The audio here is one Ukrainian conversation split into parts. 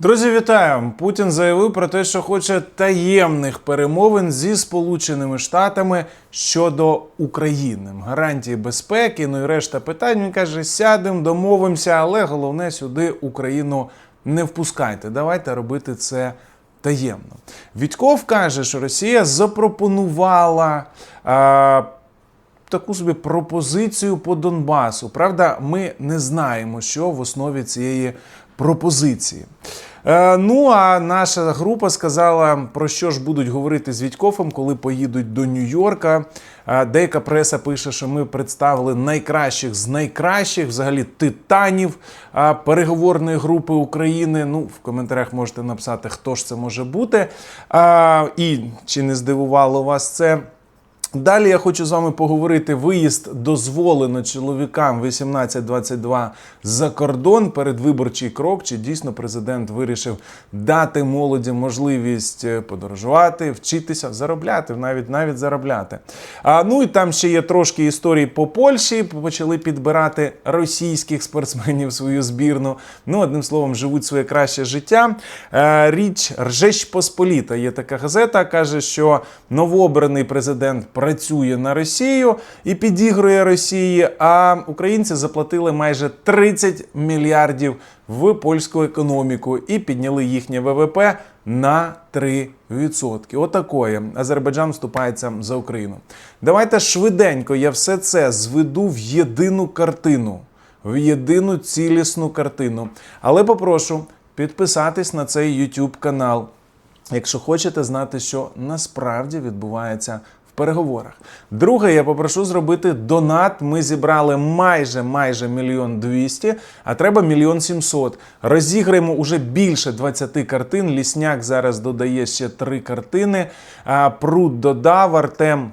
Друзі, вітаю! Путін заявив про те, що хоче таємних перемовин зі Сполученими Штатами щодо України, гарантії безпеки. Ну і решта питань. Він каже: сядемо, домовимося, але головне сюди Україну не впускайте. Давайте робити це таємно. Вітьков каже, що Росія запропонувала. А, таку собі пропозицію по Донбасу. Правда, ми не знаємо, що в основі цієї пропозиції. Е, ну а наша група сказала, про що ж будуть говорити з Вітьковим, коли поїдуть до Нью-Йорка. Е, деяка преса пише, що ми представили найкращих з найкращих, взагалі титанів е, переговорної групи України. Ну, в коментарях можете написати, хто ж це може бути. І чи не здивувало вас це? Далі я хочу з вами поговорити. Виїзд дозволено чоловікам 18-22 за кордон. Передвиборчий крок. Чи дійсно президент вирішив дати молоді можливість е, подорожувати, вчитися, заробляти, навіть навіть заробляти. А ну і там ще є трошки історій по Польщі. Почали підбирати російських спортсменів в свою збірну. Ну, одним словом, живуть своє краще життя. Е, Річ Ржещ Посполіта. Є така газета, каже, що новообраний президент працює на Росію і підігрує Росії. А українці заплатили майже 30 мільярдів в польську економіку і підняли їхнє ВВП на 3%. Отакої. Азербайджан вступається за Україну. Давайте швиденько я все це зведу в єдину картину, в єдину цілісну картину. Але попрошу підписатись на цей YouTube канал, якщо хочете знати, що насправді відбувається переговорах. Друге, я попрошу зробити донат. Ми зібрали майже майже мільйон двісті, а треба мільйон сімсот. Розіграємо уже більше 20 картин. Лісняк зараз додає ще три картини. Пруд додав Артем.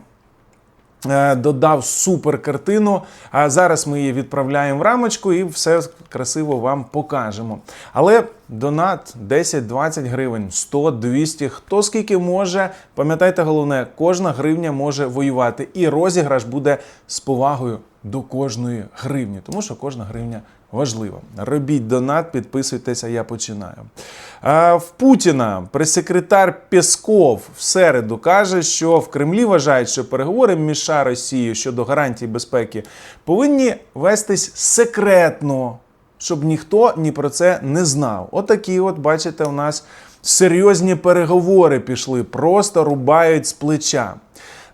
Е, Додав супер картину. А зараз ми її відправляємо в рамочку і все красиво вам покажемо. Але донат 10-20 гривень, 100, 200, хто скільки може. Пам'ятайте, головне, кожна гривня може воювати. І розіграш буде з повагою до кожної гривні, тому що кожна гривня важлива. Робіть донат, підписуйтеся, я починаю. А, в Путіна прес-секретар Пєсков в середу каже, що в Кремлі вважають, що переговори між США Росією щодо гарантій безпеки повинні вестись секретно, щоб ніхто ні про це не знав. Отакі, от бачите, у нас серйозні переговори пішли, просто рубають з плеча.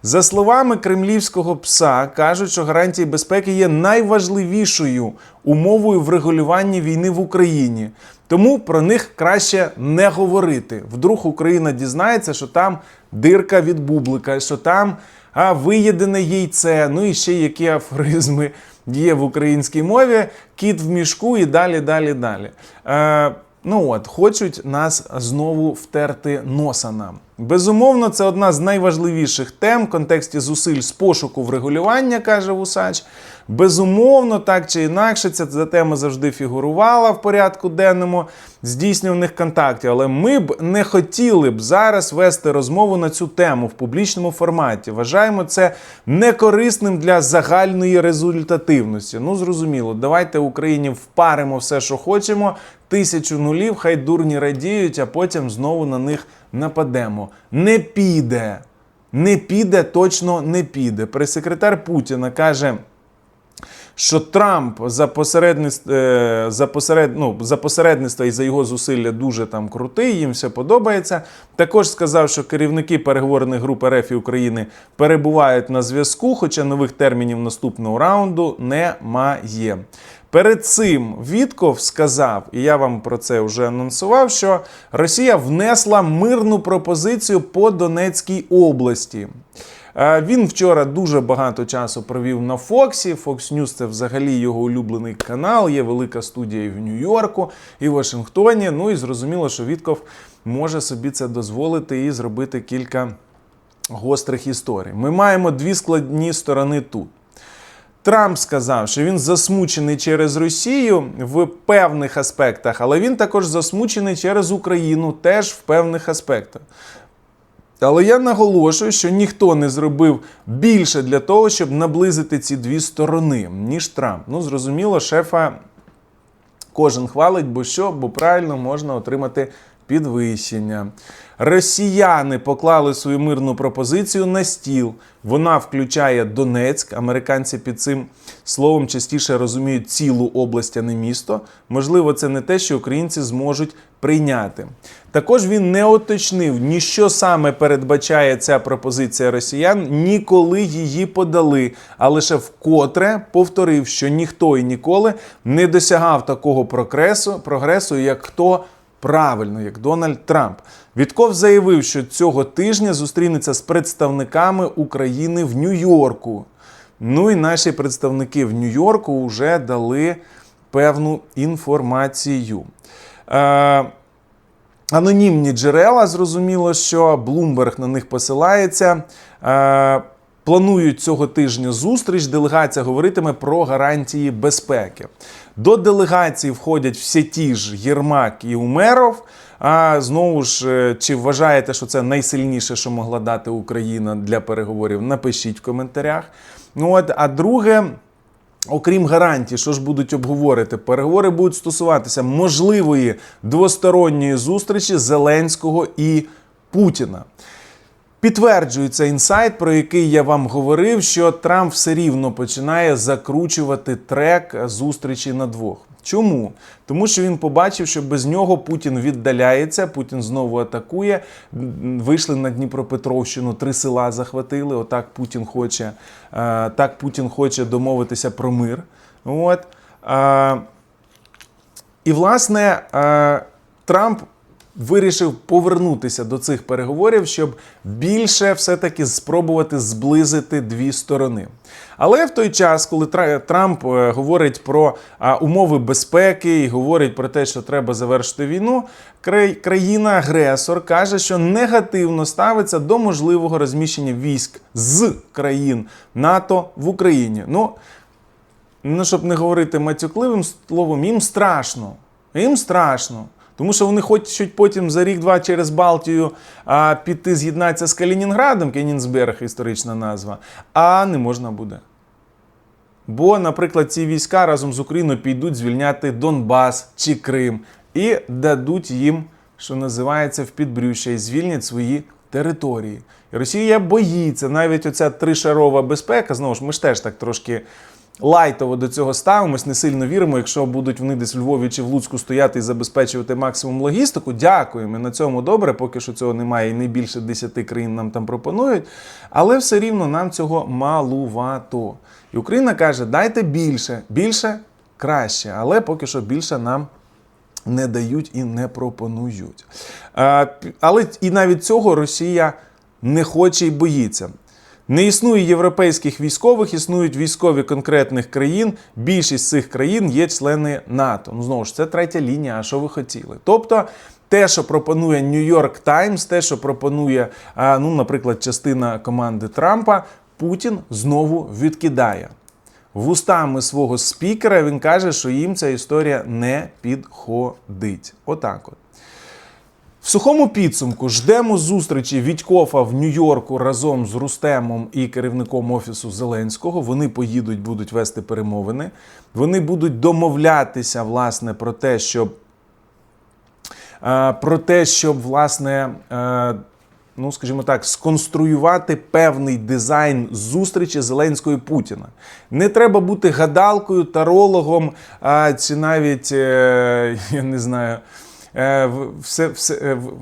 За словами кремлівського пса, кажуть, що гарантії безпеки є найважливішою умовою врегулювання війни в Україні. Тому про них краще не говорити. Вдруг Україна дізнається, що там дирка від бублика, що там а, виєдене яйце, ну і ще які афоризми є в українській мові, кіт в мішку і далі, далі, далі. Е, Ну от, хочуть нас знову втерти носа нам. Безумовно, це одна з найважливіших тем в контексті зусиль з пошуку врегулювання, каже Вусач. Безумовно, так чи інакше, ця, тема завжди фігурувала в порядку денному здійснюваних контактів. Але ми б не хотіли б зараз вести розмову на цю тему в публічному форматі. Вважаємо це некорисним для загальної результативності. Ну, зрозуміло, давайте Україні впаримо все, що хочемо. Тисячу нулів, хай дурні радіють, а потім знову на них нападемо. Не піде. Не піде, точно не піде. Прес-секретар Путіна каже, що Трамп за посередництво, за, посеред, ну, за посередництво і за його зусилля дуже там крутий, їм все подобається. Також сказав, що керівники переговорних груп РФ і України перебувають на зв'язку, хоча нових термінів наступного раунду немає. Перед цим Вітков сказав, і я вам про це вже анонсував, що Росія внесла мирну пропозицію по Донецькій області. Е, Він вчора дуже багато часу провів на Фоксі. Fox News – це взагалі його улюблений канал. Є велика студія і в Нью-Йорку, і в Вашингтоні. Ну і зрозуміло, що Вітков може собі це дозволити і зробити кілька гострих історій. Ми маємо дві складні сторони тут. Трамп сказав, що він засмучений через Росію в певних аспектах, але він також засмучений через Україну теж в певних аспектах. Але я наголошую, що ніхто не зробив більше для того, щоб наблизити ці дві сторони, ніж Трамп. Ну, зрозуміло, шефа Кожен хвалить, бо що, бо правильно можна отримати підвищення. Росіяни поклали свою мирну пропозицію на стіл. Вона включає Донецьк. Американці під цим словом частіше розуміють цілу область, а не місто. Можливо, це не те, що українці зможуть прийняти. Також він не уточнив, ні що саме передбачає ця пропозиція росіян, ніколи її подали, а лише вкотре повторив, що ніхто і ніколи не досягав такого прогресу, прогресу як хто правильно, як Дональд Трамп. Вітков заявив, що цього тижня зустрінеться з представниками України в Нью-Йорку. Ну і наші представники в Нью-Йорку вже дали певну інформацію. Е, анонімні джерела, зрозуміло, що Блумберг на них посилається. Е, Планують цього тижня зустріч. Делегація говоритиме про гарантії безпеки. До делегації входять всі ті ж Єрмак і Умеров. А знову ж, е, чи вважаєте, що це найсильніше, що могла дати Україна для переговорів? Напишіть в коментарях. Ну от, а друге. Окрім гарантій, що ж будуть обговорити, переговори будуть стосуватися можливої двосторонньої зустрічі Зеленського і Путіна. Підтверджується інсайт, про який я вам говорив, що Трамп все рівно починає закручувати трек зустрічі на двох. Чому? Тому що він побачив, що без нього Путін віддаляється, Путін знову атакує. Вийшли на Дніпропетровщину, три села захватили. Отак Путін хоче, е, так Путін хоче домовитися про мир. От. І, власне, е, Трамп вирішив повернутися до цих переговорів, щоб більше все-таки спробувати зблизити дві сторони. Але в той час, коли Трамп е, говорить про умови безпеки і говорить про те, що треба завершити війну, країна-агресор каже, що негативно ставиться до можливого розміщення військ з країн НАТО в Україні. Ну, ну, щоб не говорити матюкливим словом, їм страшно. Їм страшно. Тому що вони хочуть потім за рік-два через Балтію а, піти з'єднатися з Калінінградом, Кенінсберг історична назва, а не можна буде. Бо, наприклад, ці війська разом з Україною підуть звільняти Донбас чи Крим і дадуть їм, що називається, в підбрюща і звільнять свої території. І Росія боїться навіть оця тришарова безпека. Знову ж ми ж теж так трошки лайтово до цього ставимось, не сильно віримо. Якщо будуть вони десь в Львові чи в Луцьку стояти і забезпечувати максимум логістику, дякуємо. На цьому добре. Поки що цього немає, і не більше 10 країн нам там пропонують. Але все рівно нам цього малувато. І Україна каже: дайте більше, більше краще, але поки що більше нам. Не дають і не пропонують. А, Але і навіть цього Росія не хоче і боїться. Не існує європейських військових, існують військові конкретних країн. Більшість цих країн є члени НАТО. Ну знову ж це третя лінія. А що ви хотіли? Тобто. Те, що пропонує York Times, те, що пропонує, ну, наприклад, частина команди Трампа, Путін знову відкидає. Вустами свого спікера він каже, що їм ця історія не підходить. Отак от. В сухому підсумку ждемо зустрічі Вітькофа в Нью-Йорку разом з Рустемом і керівником офісу Зеленського. Вони поїдуть, будуть вести перемовини. Вони будуть домовлятися власне про те, щоб е, про те, щоб власне. е, Ну, скажімо так, сконструювати певний дизайн зустрічі Зеленського і Путіна. Не треба бути гадалкою, тарологом, чи навіть, е, я не знаю, все, все, е, в-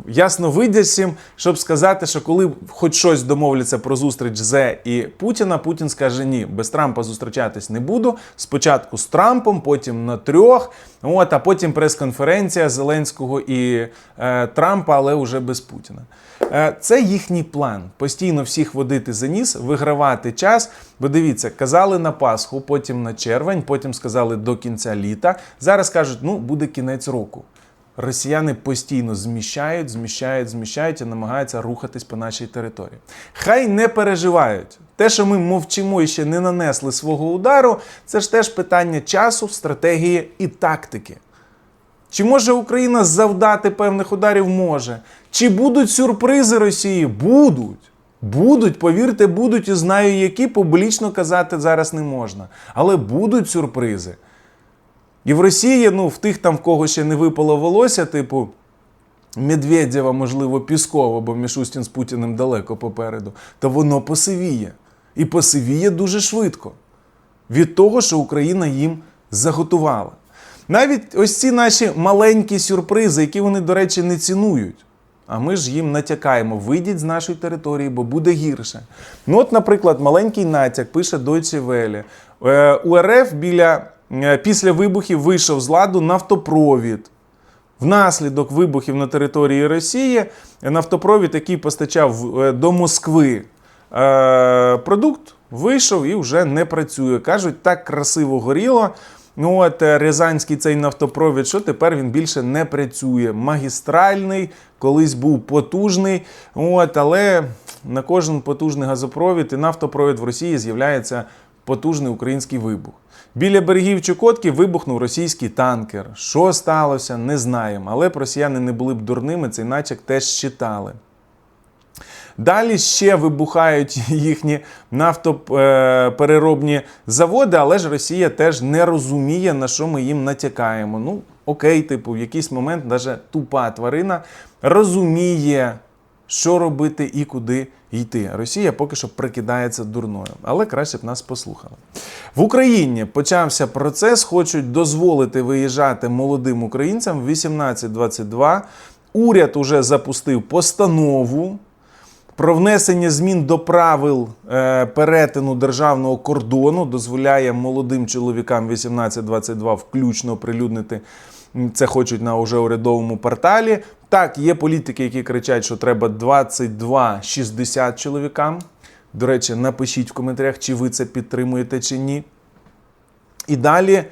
щоб сказати, що коли хоч щось домовляться про зустріч Зе і Путіна, Путін скаже ні, без Трампа зустрічатись не буду. Спочатку з Трампом, потім на трьох, от, а потім прес-конференція Зеленського і е, Трампа, але вже без Путіна. Е, Це їхній план. Постійно всіх водити за ніс, вигравати час. Бо дивіться, казали на Пасху, потім на червень, потім сказали до кінця літа. Зараз кажуть, ну буде кінець року. Росіяни постійно зміщають, зміщають, зміщають і намагаються рухатись по нашій території. Хай не переживають. Те, що ми мовчимо і ще не нанесли свого удару, це ж теж питання часу, стратегії і тактики. Чи може Україна завдати певних ударів? Може. Чи будуть сюрпризи Росії? Будуть. Будуть, повірте, будуть і знаю, які публічно казати зараз не можна. Але будуть сюрпризи. І в Росії, ну, в тих там, в кого ще не випало волосся, типу. Медведєва, можливо, Піскова, бо Мішустін з Путіним далеко попереду, то воно посивіє. І посивіє дуже швидко від того, що Україна їм заготувала. Навіть ось ці наші маленькі сюрпризи, які вони, до речі, не цінують. А ми ж їм натякаємо: вийдіть з нашої території, бо буде гірше. Ну, от, наприклад, маленький натяк пише Deutsche. Е, У РФ біля, після вибухів вийшов з ладу нафтопровід. Внаслідок вибухів на території Росії нафтопровід, який постачав е, до Москви е, продукт, вийшов і вже не працює. Кажуть, так красиво горіло. Ну от е, Рязанський цей нафтопровід, що тепер він більше не працює. Магістральний, колись був потужний. От, але на кожен потужний газопровід і нафтопровід в Росії з'являється потужний український вибух. Біля берегів Чукотки вибухнув російський танкер. Що сталося, не знаємо. Але б росіяни не були б дурними, цей начек теж считали. Далі ще вибухають їхні нафтопереробні заводи, але ж Росія теж не розуміє, на що ми їм натякаємо. Ну, окей, типу, в якийсь момент навіть тупа тварина розуміє, що робити і куди йти. Росія поки що прикидається дурною, але краще б нас послухала. В Україні почався процес, хочуть дозволити виїжджати молодим українцям в 18-22. Уряд уже запустив постанову про внесення змін до правил е, перетину державного кордону дозволяє молодим чоловікам 18-22 включно оприлюднити. Це хочуть на уже урядовому порталі. Так, є політики, які кричать, що треба 22-60 чоловікам. До речі, напишіть в коментарях, чи ви це підтримуєте чи ні. І далі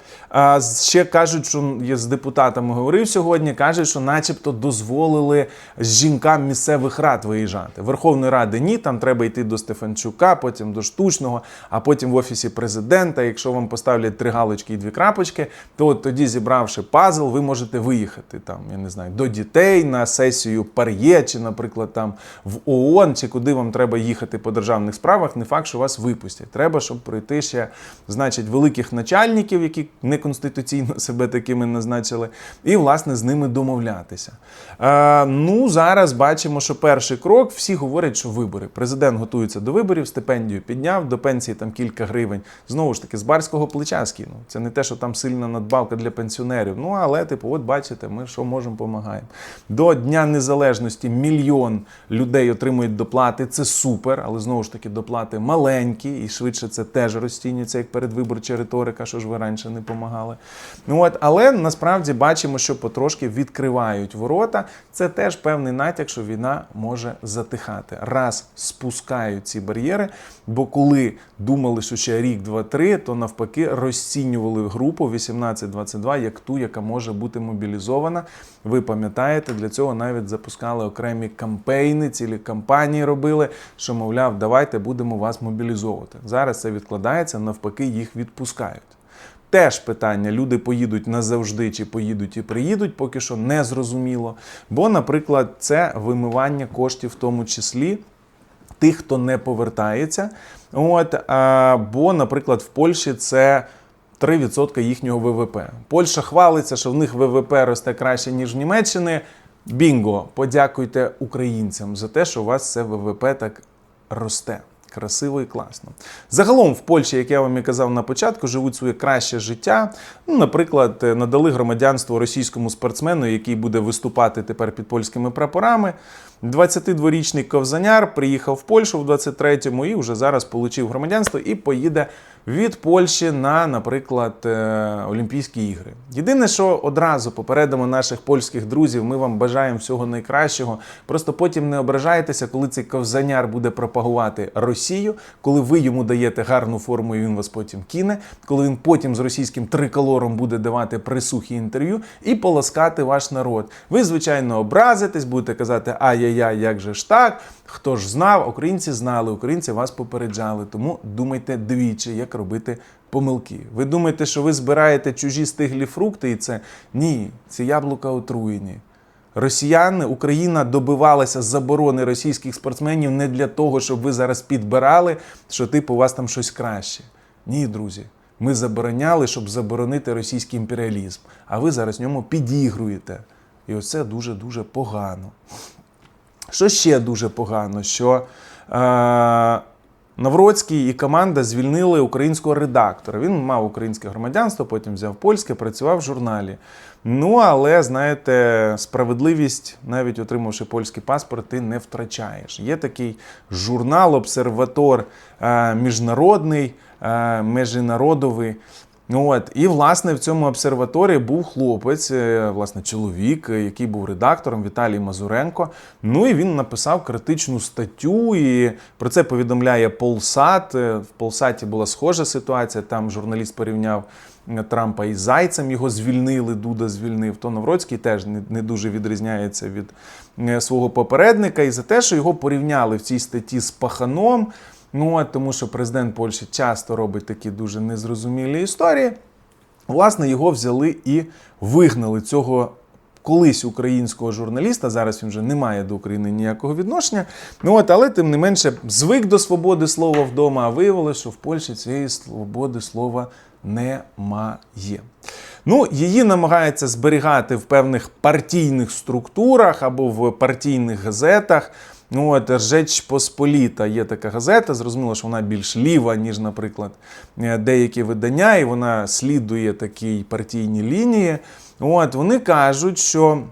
ще кажуть, що я з депутатами говорив сьогодні, кажуть, що начебто дозволили жінкам місцевих рад виїжджати. Верховної Ради ні, там треба йти до Стефанчука, потім до штучного, а потім в офісі президента. Якщо вам поставлять три галочки і дві крапочки, то от тоді, зібравши пазл, ви можете виїхати там, я не знаю, до дітей на сесію пар'є, чи, наприклад, там в ООН, чи куди вам треба їхати по державних справах. Не факт, що вас випустять. Треба, щоб пройти ще, значить, великих начальників, які неконституційно себе такими назначили, і власне з ними домовлятися. Е, ну зараз бачимо, що перший крок всі говорять, що вибори. Президент готується до виборів, стипендію підняв, до пенсії там кілька гривень. Знову ж таки, з барського плеча скинув. Це не те, що там сильна надбавка для пенсіонерів. Ну але, типу, от бачите, ми що можемо, допомагаємо. До Дня Незалежності мільйон людей отримують доплати. Це супер, але знову ж таки доплати маленькі, і швидше це теж розцінюється як передвиборча риторика, що ж ви раніше не допомагали. Ну от, але насправді бачимо, що потрошки відкривають ворота. Це теж певний натяк, що війна може затихати. Раз спускають ці бар'єри, бо коли думали, що ще рік, два, три, то навпаки розцінювали групу 18-22 як ту, яка може бути мобілізована. Ви пам'ятаєте, для цього навіть запускали окремі кампейни, цілі кампанії робили, що мовляв, давайте будемо вас мобілізовувати. Зараз це відкладається, навпаки, їх відпускають. Теж питання: люди поїдуть назавжди чи поїдуть і приїдуть, поки що не зрозуміло. Бо, наприклад, це вимивання коштів, в тому числі тих, хто не повертається. От, бо, наприклад, в Польщі це 3% їхнього ВВП. Польща хвалиться, що в них ВВП росте краще, ніж в Німеччини. Бінго! Подякуйте українцям за те, що у вас це ВВП так росте. Красиво і класно. Загалом в Польщі, як я вам і казав на початку, живуть своє краще життя. Ну, наприклад, е, надали громадянство російському спортсмену, який буде виступати тепер під польськими прапорами. 22-річний ковзаняр приїхав в Польщу в 23-му і вже зараз отримав громадянство і поїде від Польщі на, наприклад, е, Олімпійські ігри. Єдине, що одразу попередимо наших польських друзів, ми вам бажаємо всього найкращого. Просто потім не ображайтеся, коли цей ковзаняр буде пропагувати Росію, коли ви йому даєте гарну форму, і він вас потім кине, коли він потім з російським триколором буде давати присухі інтерв'ю і полоскати ваш народ. Ви, звичайно, образитесь, будете казати, ай-яй-яй, як же ж так. Хто ж знав, українці знали, українці вас попереджали. Тому думайте двічі, як робити помилки. Ви думаєте, що ви збираєте чужі стиглі фрукти, і це ні, ці яблука отруєні. Росіяни, Україна добивалася заборони російських спортсменів не для того, щоб ви зараз підбирали, що типу у вас там щось краще. Ні, друзі. Ми забороняли, щоб заборонити російський імперіалізм. А ви зараз ньому підігруєте. І оце дуже-дуже погано. Що ще дуже погано? Що е, Навроцький і команда звільнили українського редактора. Він мав українське громадянство, потім взяв польське, працював в журналі. Ну, але знаєте, справедливість, навіть отримавши польський паспорт, ти не втрачаєш. Є такий журнал, обсерватор е, міжнародний, міжнародовий, межінародовий. Ну, От. І, власне, в цьому обсерваторії був хлопець, е, власне, чоловік, е, який був редактором Віталій Мазуренко. Ну і він написав критичну статтю, і про це повідомляє Полсат. Е, В Полсаті була схожа ситуація. Там журналіст порівняв Трампа із Зайцем, його звільнили, Дуда звільнив. То Навроцький теж не, дуже відрізняється від свого попередника. І за те, що його порівняли в цій статті з Паханом. Ну, от, тому що президент Польщі часто робить такі дуже незрозумілі історії. Власне, його взяли і вигнали цього колись українського журналіста. Зараз він вже не має до України ніякого відношення. Ну от, але тим не менше звик до свободи слова вдома, а виявилося, що в Польщі цієї свободи слова немає. Ну, її намагаються зберігати в певних партійних структурах або в партійних газетах. Ну, от Ржеч Посполіта є така газета. Зрозуміло, що вона більш ліва, ніж, наприклад, е, деякі видання, і вона слідує такій партійній лінії. От вони кажуть, що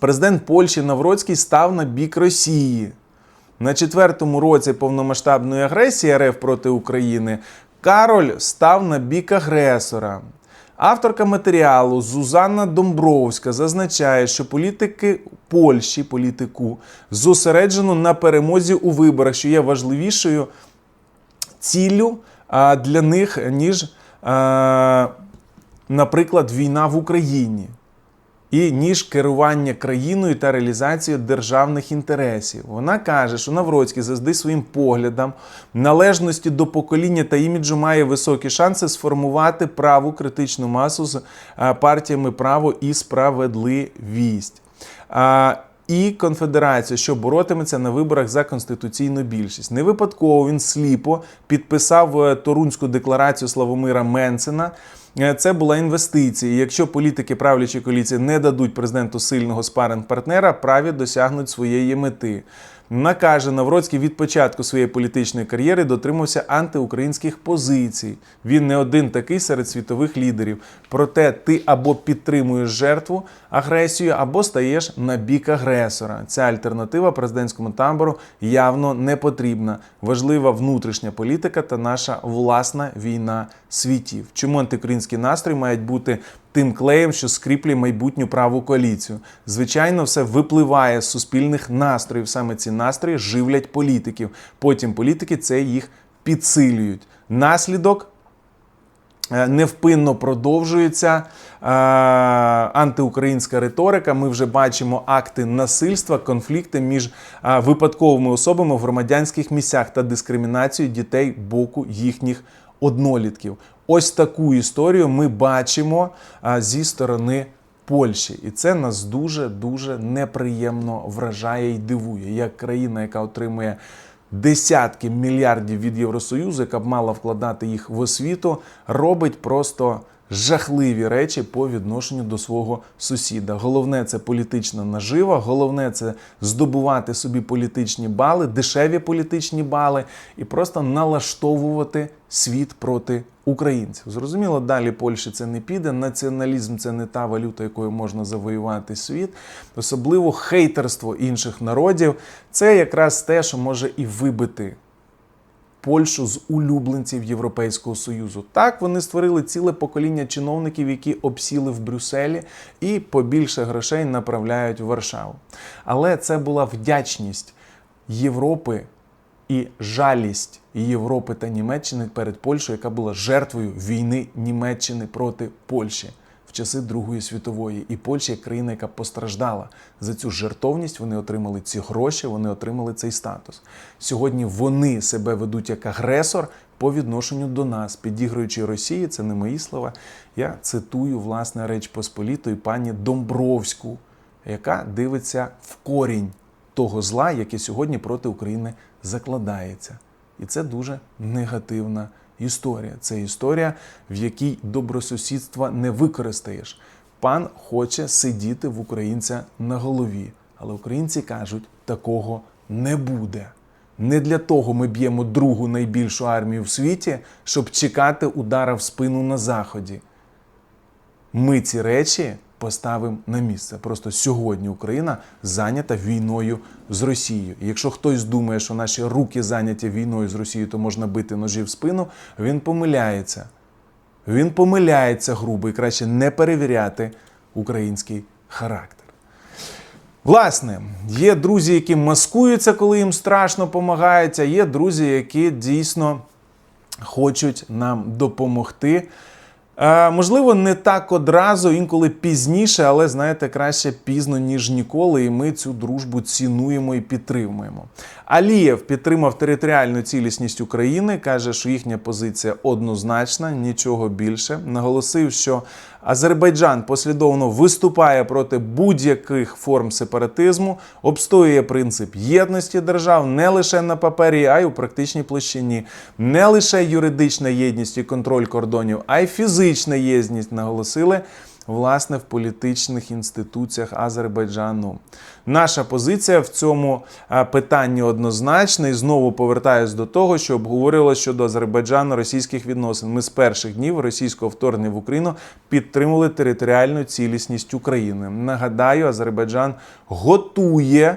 президент Польщі Навроцький став на бік Росії. На четвертому році повномасштабної агресії РФ проти України Кароль став на бік агресора. Авторка матеріалу Зузанна Домбровська зазначає, що політики Польщі, політику зосереджено на перемозі у виборах, що є важливішою ціллю для них, ніж, наприклад, війна в Україні. І ніж керування країною та реалізацію державних інтересів. Вона каже, що Навроцький завжди своїм поглядом, належності до покоління та іміджу має високі шанси сформувати праву критичну масу з е, партіями право і справедливість. І конфедерація, що боротиметься на виборах за конституційну більшість. Не випадково він сліпо підписав е, Торунську декларацію Славомира Менцена. Е, Це була інвестиція. І Якщо політики правлячої коаліції не дадуть президенту сильного спаринг-партнера, праві досягнуть своєї мети. Накаже Навроцький від початку своєї політичної кар'єри дотримався антиукраїнських позицій. Він не один такий серед світових лідерів. Проте ти або підтримуєш жертву агресію, або стаєш на бік агресора. Ця альтернатива президентському табору явно не потрібна. Важлива внутрішня політика та наша власна війна світів. Чому антиукраїнські настрої мають бути тим клеєм, що скріплює майбутню праву коаліцію. Звичайно, все випливає з суспільних настроїв. Саме ці настрої живлять політиків. Потім політики це їх підсилюють. Наслідок. е, Невпинно продовжується е, антиукраїнська риторика. Ми вже бачимо акти насильства, конфлікти між е, випадковими особами в громадянських місцях та дискримінацію дітей боку їхніх однолітків. Ось таку історію ми бачимо зі сторони Польщі, і це нас дуже дуже неприємно вражає і дивує, як країна, яка отримує десятки мільярдів від Євросоюзу, яка б мала вкладати їх в освіту, робить просто. Жахливі речі по відношенню до свого сусіда. Головне це політична нажива, головне це здобувати собі політичні бали, дешеві політичні бали, і просто налаштовувати світ проти українців. Зрозуміло, далі Польщі це не піде. Націоналізм це не та валюта, якою можна завоювати світ. Особливо хейтерство інших народів. Це якраз те, що може і вибити. Польщу з улюбленців Європейського Союзу. Так вони створили ціле покоління чиновників, які обсіли в Брюсселі і побільше грошей направляють в Варшаву. Але це була вдячність Європи і жалість Європи та Німеччини перед Польщею, яка була жертвою війни Німеччини проти Польщі часи Другої світової. І Польща, як країна, яка постраждала за цю жертовність, вони отримали ці гроші, вони отримали цей статус. Сьогодні вони себе ведуть як агресор по відношенню до нас, підігруючи Росії. Це не мої слова. Я цитую власне Реч Посполітої пані Домбровську, яка дивиться в корінь того зла, яке сьогодні проти України закладається. І це дуже негативна історія. Це історія, в якій добросусідства не використаєш. Пан хоче сидіти в українця на голові. Але українці кажуть, такого не буде. Не для того ми б'ємо другу найбільшу армію в світі, щоб чекати удара в спину на заході. Ми ці речі поставимо на місце. Просто сьогодні Україна зайнята війною з Росією. І якщо хтось думає, що наші руки зайняті війною з Росією, то можна бити ножі в спину, він помиляється. Він помиляється грубо і краще не перевіряти український характер. Власне, є друзі, які маскуються, коли їм страшно допомагають, а є друзі, які дійсно хочуть нам допомогти. Е, можливо, не так одразу, інколи пізніше, але знаєте, краще пізно, ніж ніколи, і ми цю дружбу цінуємо і підтримуємо. Алієв підтримав територіальну цілісність України, каже, що їхня позиція однозначна, нічого більше. Наголосив, що Азербайджан послідовно виступає проти будь-яких форм сепаратизму, обстоює принцип єдності держав не лише на папері, а й у практичній площині. Не лише юридична єдність і контроль кордонів, а й фізична єдність, наголосили власне в політичних інституціях Азербайджану. Наша позиція в цьому е, питанні однозначна і знову повертаюсь до того, що обговорювалося щодо Азербайджану-російських відносин. Ми з перших днів російського вторгнення в Україну підтримували територіальну цілісність України. Нагадаю, Азербайджан готує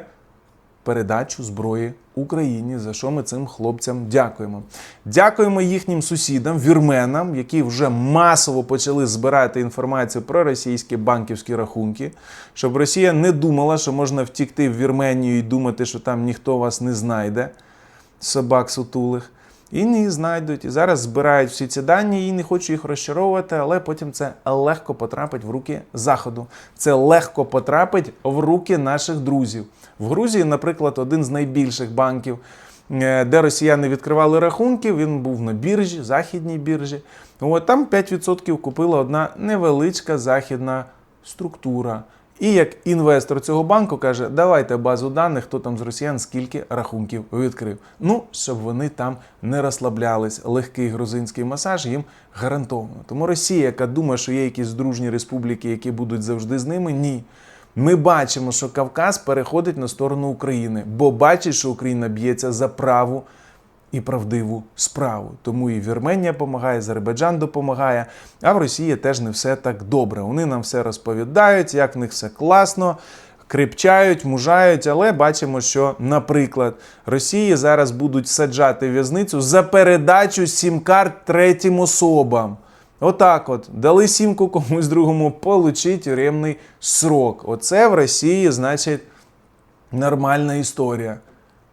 передачу зброї Україні, за що ми цим хлопцям дякуємо. Дякуємо їхнім сусідам, вірменам, які вже масово почали збирати інформацію про російські банківські рахунки, щоб Росія не думала, що можна втікти в Вірменію і думати, що там ніхто вас не знайде, собак сутулих. І не знайдуть. І зараз збирають всі ці дані і не хочу їх розчаровувати, але потім це легко потрапить в руки Заходу. Це легко потрапить в руки наших друзів. В Грузії, наприклад, один з найбільших банків, е, де росіяни відкривали рахунки, він був на біржі, західній біржі. От там 5% купила одна невеличка західна структура. І як інвестор цього банку каже, давайте базу даних, хто там з росіян скільки рахунків відкрив. Ну, щоб вони там не розслаблялись. Легкий грузинський масаж їм гарантовано. Тому Росія, яка думає, що є якісь дружні республіки, які будуть завжди з ними, ні. Ми бачимо, що Кавказ переходить на сторону України, бо бачить, що Україна б'ється за праву і правдиву справу. Тому і Вірменія допомагає, Азербайджан допомагає. А в Росії теж не все так добре. Вони нам все розповідають, як в них все класно. Крипчають, мужають, але бачимо, що, наприклад, Росії зараз будуть саджати в'язницю за передачу сім-карт третім особам. Отак от дали сімку комусь другому, получить тюремний срок. Оце в Росії, значить, нормальна історія.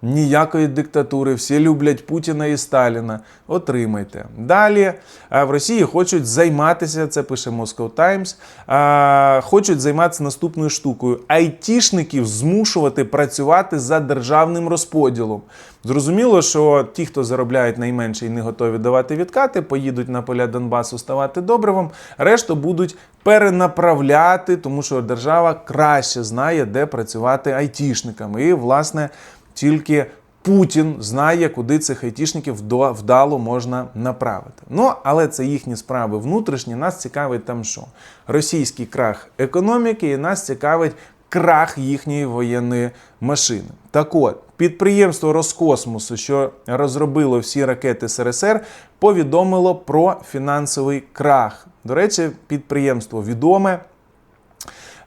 Ніякої диктатури, всі люблять Путіна і Сталіна. Отримайте. Далі е, в Росії хочуть займатися, це пише Moscow Times, е, хочуть займатися наступною штукою: айтішників змушувати працювати за державним розподілом. Зрозуміло, що ті, хто заробляють найменше і не готові давати відкати, поїдуть на поля Донбасу ставати добривом, решту будуть перенаправляти, тому що держава краще знає, де працювати айтішниками. І, власне, тільки Путін знає, куди цих айтішників вдало можна направити. Ну, але це їхні справи внутрішні. Нас цікавить там що? Російський крах економіки, і нас цікавить крах їхньої воєнної машини. Так от, підприємство Роскосмосу, що розробило всі ракети СРСР, повідомило про фінансовий крах. До речі, підприємство відоме.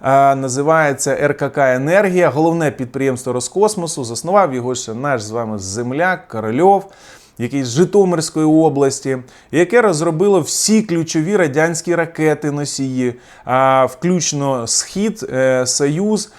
Е, Називається РКК Енергія, головне підприємство Роскосмосу. Заснував його ще наш з вами земляк Корольов, який з Житомирської області, яке розробило всі ключові радянські ракети носії, включно Схід, е, Союз.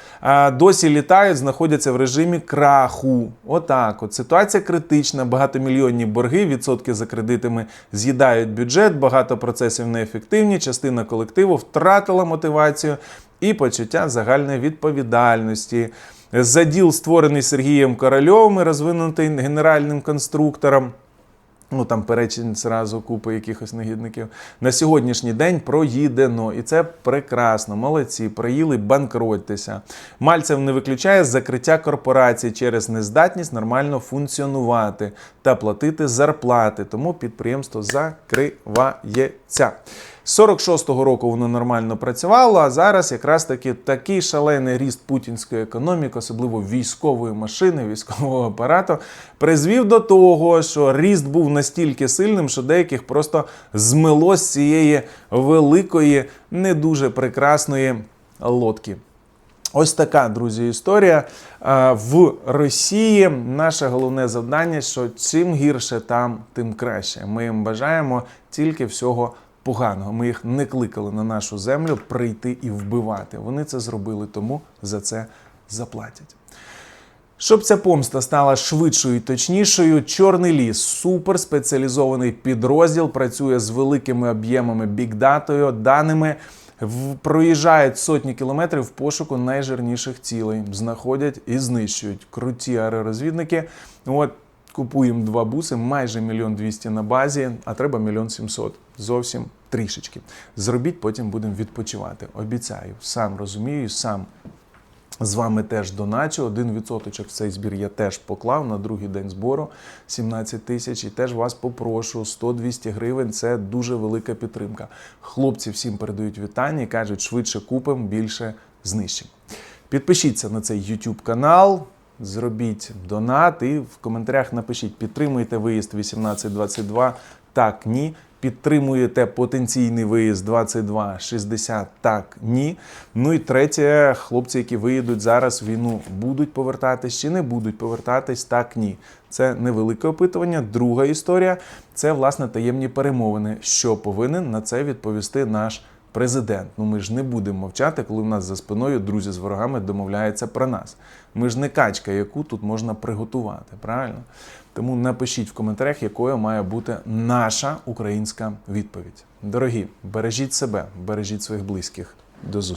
Досі літають, знаходяться в режимі краху. Отак, от ситуація критична, багатомільйонні борги, відсотки за кредитами з'їдають бюджет, багато процесів неефективні. Частина колективу втратила мотивацію і почуття загальної відповідальності. Заділ, створений Сергієм Корольовим, і розвинутий генеральним конструктором. Ну там перечень зразу купи якихось негідників. На сьогоднішній день проїдено, і це прекрасно. Молодці, проїли, банкротьтеся. Мальцев не виключає закриття корпорацій через нездатність нормально функціонувати та платити зарплати. Тому підприємство закривається. З 46-го року воно нормально працювало, а зараз якраз таки такий шалений ріст путінської економіки, особливо військової машини, військового апарату, призвів до того, що ріст був настільки сильним, що деяких просто змило з цієї великої, не дуже прекрасної лодки. Ось така, друзі, історія. В Росії наше головне завдання, що чим гірше там, тим краще. Ми їм бажаємо тільки всього поганого. Ми їх не кликали на нашу землю прийти і вбивати. Вони це зробили, тому за це заплатять. Щоб ця помста стала швидшою і точнішою, Чорний ліс суперспеціалізований підрозділ працює з великими об'ємами бікдатою, даними. Проїжджають сотні кілометрів в пошуку найжирніших цілей, знаходять і знищують круті аеророзвідники. От купуємо два буси, майже мільйон двісті на базі, а треба мільйон сімсот. Зовсім трішечки. Зробіть, потім будемо відпочивати. Обіцяю, сам розумію, сам з вами теж доначу. Один відсоточок в цей збір я теж поклав на другий день збору 17 тисяч. І теж вас попрошу 100-200 гривень. Це дуже велика підтримка. Хлопці всім передають вітання і кажуть, швидше купимо, більше знищимо. Підпишіться на цей YouTube канал. Зробіть донат і в коментарях напишіть, підтримуєте виїзд 1822, так, ні. Підтримуєте потенційний виїзд 2260, так, ні. Ну і третє, хлопці, які виїдуть зараз в війну, будуть повертатись чи не будуть повертатись, так, ні. Це невелике опитування. Друга історія це власне таємні перемовини. Що повинен на це відповісти наш президент. Ну ми ж не будемо мовчати, коли в нас за спиною друзі з ворогами домовляються про нас. Ми ж не качка, яку тут можна приготувати, правильно? Тому напишіть в коментарях, якою має бути наша українська відповідь. Дорогі, бережіть себе, бережіть своїх близьких. До зустрічі.